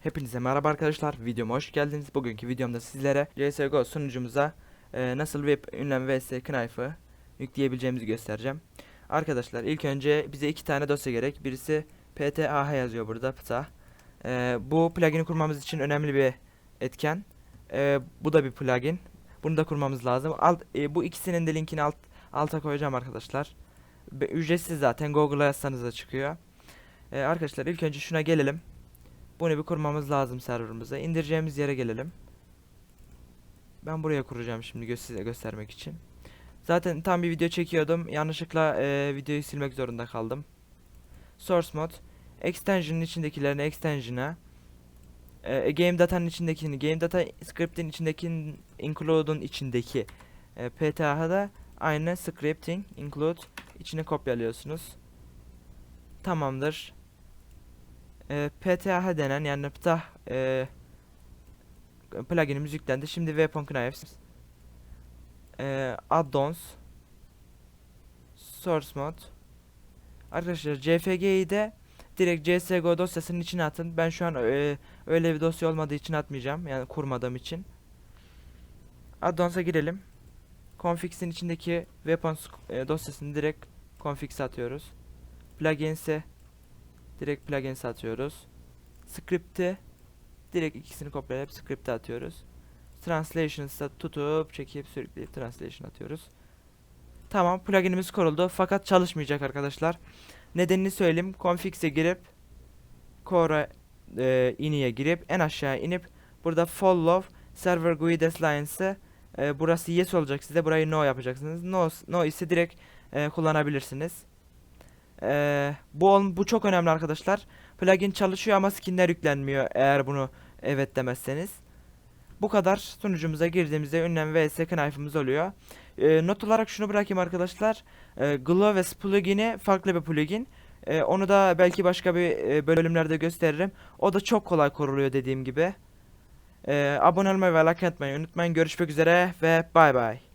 Hepinize merhaba arkadaşlar. Videoma hoş geldiniz. Bugünkü videomda sizlere CSGO sunucumuza e, nasıl web ünlem vs Knife'ı yükleyebileceğimizi göstereceğim. Arkadaşlar ilk önce bize iki tane dosya gerek. Birisi PTAH yazıyor burada. PTA. E, bu plugin'i kurmamız için önemli bir etken. E, bu da bir plugin. Bunu da kurmamız lazım. Alt, e, bu ikisinin de linkini alt, alta koyacağım arkadaşlar. Ücretsiz zaten. Google'a yazsanız da çıkıyor. E, arkadaşlar ilk önce şuna gelelim. Bunu bir kurmamız lazım serverımıza. İndireceğimiz yere gelelim. Ben buraya kuracağım şimdi gö size göstermek için. Zaten tam bir video çekiyordum. Yanlışlıkla e, videoyu silmek zorunda kaldım. Source mod. Extension'ın içindekilerini extension'a. E, game data'nın içindekini, game data script'in içindekinin include'un içindeki e, PTA'da da aynı scripting include içine kopyalıyorsunuz. Tamamdır e, PTH denen yani PTAH e, pluginimiz yüklendi. Şimdi Weapon Knives e, Add-ons Source Mod Arkadaşlar CFG'yi de direkt CSGO dosyasının içine atın. Ben şu an e, öyle bir dosya olmadığı için atmayacağım. Yani kurmadığım için. Add-ons'a girelim. Configs'in içindeki Weapons e, dosyasını direkt Configs'e atıyoruz. Plugins'e direkt plugins atıyoruz. Script'i direkt ikisini kopyalayıp script'e atıyoruz. Translations'ta tutup çekip sürükleyip translation atıyoruz. Tamam pluginimiz kuruldu fakat çalışmayacak arkadaşlar. Nedenini söyleyeyim. Configs'e girip Core e, iniye girip en aşağı inip burada follow server GUI deslines'ı e, burası yes olacak size burayı no yapacaksınız. No, no ise direkt e, kullanabilirsiniz. Ee, bu bu çok önemli arkadaşlar. Plugin çalışıyor ama skinler yüklenmiyor eğer bunu evet demezseniz. Bu kadar sunucumuza girdiğimizde ünlem vs knife'ımız oluyor. Ee, not olarak şunu bırakayım arkadaşlar. Ee, Gloves plugin'i farklı bir plugin. Ee, onu da belki başka bir e, bölümlerde gösteririm. O da çok kolay koruluyor dediğim gibi. Ee, abone olmayı ve like atmayı unutmayın. Görüşmek üzere ve bay bay.